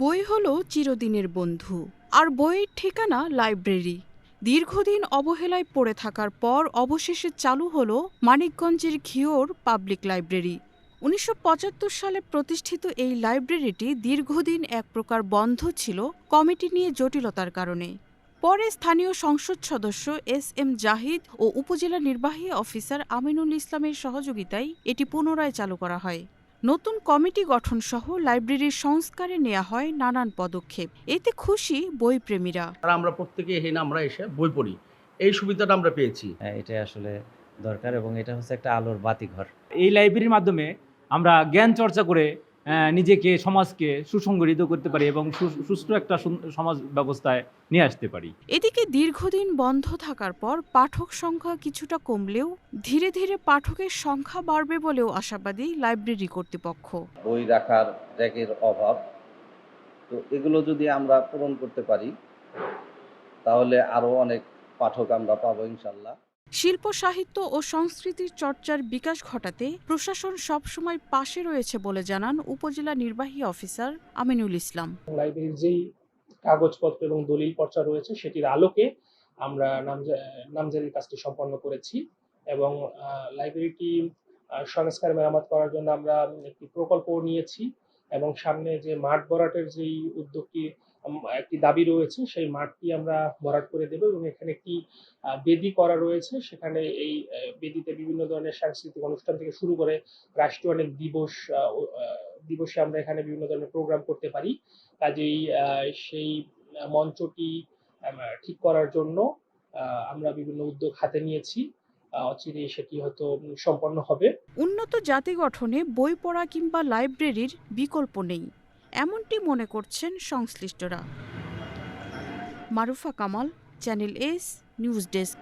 বই হলো চিরদিনের বন্ধু, আর বইয়ের ঠিকানা লাইব্রেরি। দীর্ঘদিন অবহেলায় পড়ে থাকার পর অবশেষে চালু হলো মানিকগঞ্জের ঘিওর পাবলিক লাইব্রেরি। উনিশশো পঁচাত্তর সালে প্রতিষ্ঠিত এই লাইব্রেরিটি দীর্ঘদিন এক প্রকার বন্ধ ছিল কমিটি নিয়ে জটিলতার কারণে। পরে স্থানীয় সংসদ সদস্য এস এম জাহিদ ও উপজেলা নির্বাহী অফিসার আমিনুল ইসলামের সহযোগিতায় এটি পুনরায় চালু করা হয়। নতুন কমিটি গঠন সহ লাইব্রেরির সংস্কারে নেওয়া হয় নানান পদক্ষেপ। এতে খুশি বই প্রেমীরা আমরা প্রত্যেকে এখানে আমরা এসে বই পড়ি। এই সুবিধাটা আমরা পেয়েছি। হ্যাঁ, এটা আসলে দরকার এবং এটা হচ্ছে একটা আলোর বাতিঘর। এই লাইব্রেরির মাধ্যমে আমরা জ্ঞান চর্চা করে নিজেকে সমাজকে সুসংগঠিত করতে পারি এবং সু- সুষ্ঠু একটা সমাজ ব্যবস্থায় নিয়ে আসতে পারি। এদিকে দীর্ঘদিন বন্ধ থাকার পর পাঠক সংখ্যা কিছুটা কমলেও ধীরে ধীরে পাঠকের সংখ্যা বাড়বে বলেও আশাবাদী লাইব্রেরি কর্তৃপক্ষ। বই রাখার র্যাকের অভাব। তো এগুলো যদি আমরা পূরণ করতে পারি তাহলে আরও অনেক পাঠক আমরা পাবো ইনশাল্লাহ। শিল্প, সাহিত্য ও সংস্কৃতির চর্চার বিকাশ ঘটাতে প্রশাসন সবসময় পাশে রয়েছে বলে জানান উপজেলা নির্বাহী অফিসার আমিনুল ইসলাম। লাইব্রেরির যেই কাগজপত্র এবং দলিল পর্চা রয়েছে, সেটির আলোকে আমরা নামজা- নামজারির কাজটি সম্পন্ন করেছি এবং লাইব্রেরিটি সংস্কার মেরামত করার জন্য আমরা একটি প্রকল্প নিয়েছি। এবং সামনে যে মাঠ ভরাটের যেই উদ্যোগটি একটি দাবি রয়েছে, সেই মাঠটি আমরা ভরাট করে দেব এবং এখানে একটি বেদি করা রয়েছে। সেখানে এই বেদিতে বিভিন্ন ধরনের সাংস্কৃতিক অনুষ্ঠান থেকে শুরু করে রাষ্ট্রীয় অনেক দিবস দিবসে আমরা এখানে বিভিন্ন ধরনের প্রোগ্রাম করতে পারি। কাজেই সেই মঞ্চটি ঠিক করার জন্য আমরা বিভিন্ন উদ্যোগ হাতে নিয়েছি। সেটি হয়তো সম্পন্ন হবে। উন্নত জাতি গঠনে বই পড়া কিংবা লাইব্রেরির বিকল্প নেই, এমনটি মনে করছেন সংশ্লিষ্টরা। Marufa Kamal, channel S, news desk.